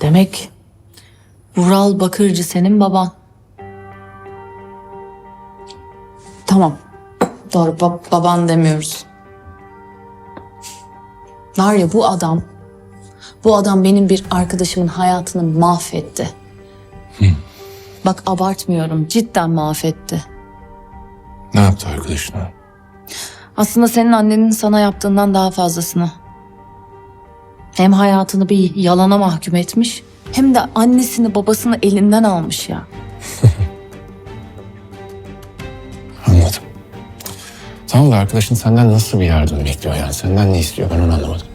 Demek Vural Bakırcı senin baban. Tamam. Doğru ba- baban demiyoruz. Var ya bu adam, bu adam benim bir arkadaşımın hayatını mahvetti. Bak abartmıyorum, cidden mahvetti. Ne yaptı arkadaşına? Aslında senin annenin sana yaptığından daha fazlasını. Hem hayatını bir yalana mahkum etmiş, hem de annesini babasını elinden almış ya. Anladım. Tamam da arkadaşın senden nasıl bir yardım bekliyor yani? Senden ne istiyor ben onu anlamadım.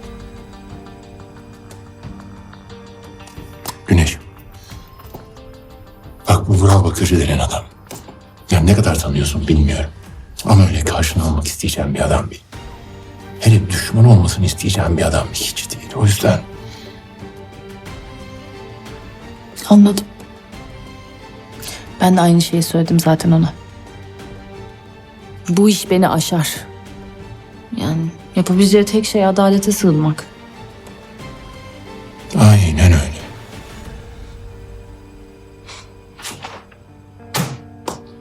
Güneş. Bak bu Vural Bakırcı denen adam. Ya ne kadar tanıyorsun bilmiyorum. Ama öyle karşına almak isteyeceğim bir adam değil. Hele düşman olmasını isteyeceğim bir adam hiç. O yüzden Anladım. Ben de aynı şeyi söyledim zaten ona. Bu iş beni aşar. Yani yapabileceği tek şey adalete sığınmak. aynen öyle.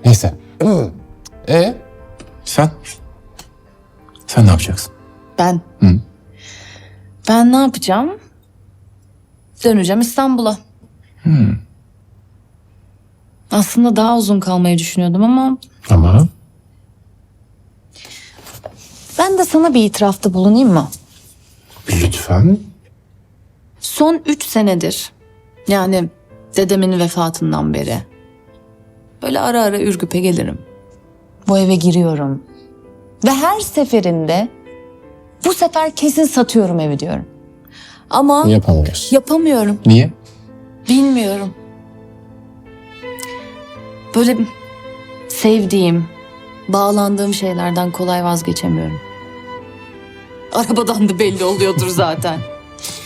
Neyse. E sen? Sen ne yapacaksın? Ben. Hı. Ben ne yapacağım? Döneceğim İstanbul'a. Aslında daha uzun kalmayı düşünüyordum ama Ama ben de sana bir itirafta bulunayım mı? lütfen Son üç senedir yani dedemin vefatından beri böyle ara ara Ürgüp'e gelirim. Bu eve giriyorum. Ve her seferinde bu sefer kesin satıyorum evi diyorum. Ama yapamıyorsun. yapamıyorum. Niye? Bilmiyorum. Böyle sevdiğim, bağlandığım şeylerden kolay vazgeçemiyorum. Arabadan da belli oluyordur zaten.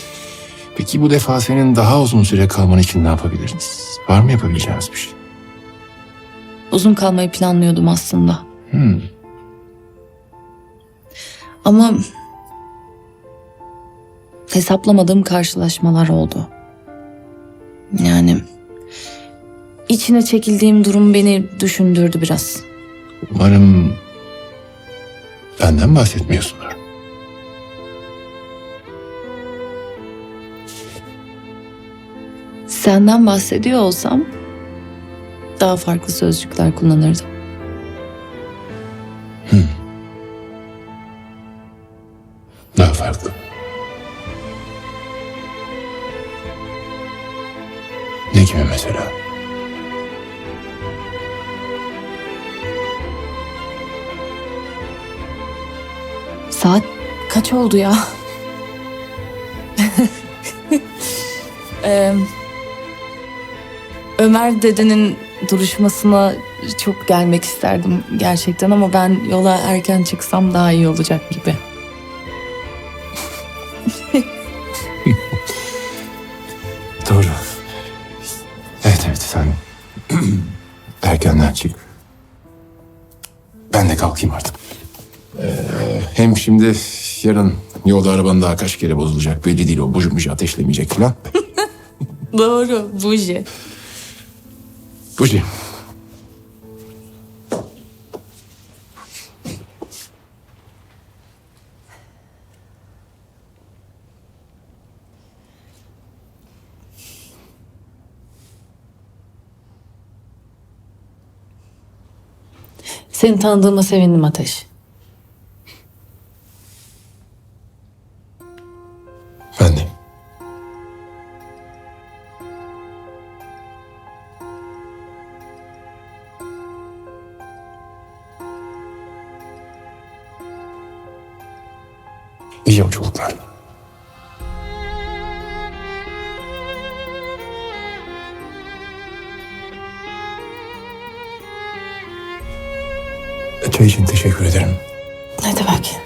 Peki bu defa senin daha uzun süre kalman için ne yapabiliriz? Var mı yapabileceğimiz bir şey? Uzun kalmayı planlıyordum aslında. Hmm. Ama hesaplamadığım karşılaşmalar oldu. Yani içine çekildiğim durum beni düşündürdü biraz. Umarım benden bahsetmiyorsundur. Senden bahsediyor olsam daha farklı sözcükler kullanırdım. Ne gibi mesela? Saat kaç oldu ya? Eee, Ömer dedenin duruşmasına çok gelmek isterdim gerçekten ama ben yola erken çıksam daha iyi olacak gibi. Erkenden çık. Ben de kalkayım artık. Ee, hem şimdi yarın yolda araban daha kaç kere bozulacak belli değil o buju buju ateşlemeyecek falan. Doğru, buji. Buji. Seni tanıdığıma sevindim Ateş. Ben de. İyi yolculuklar. Çay için teşekkür ederim. Ne demek?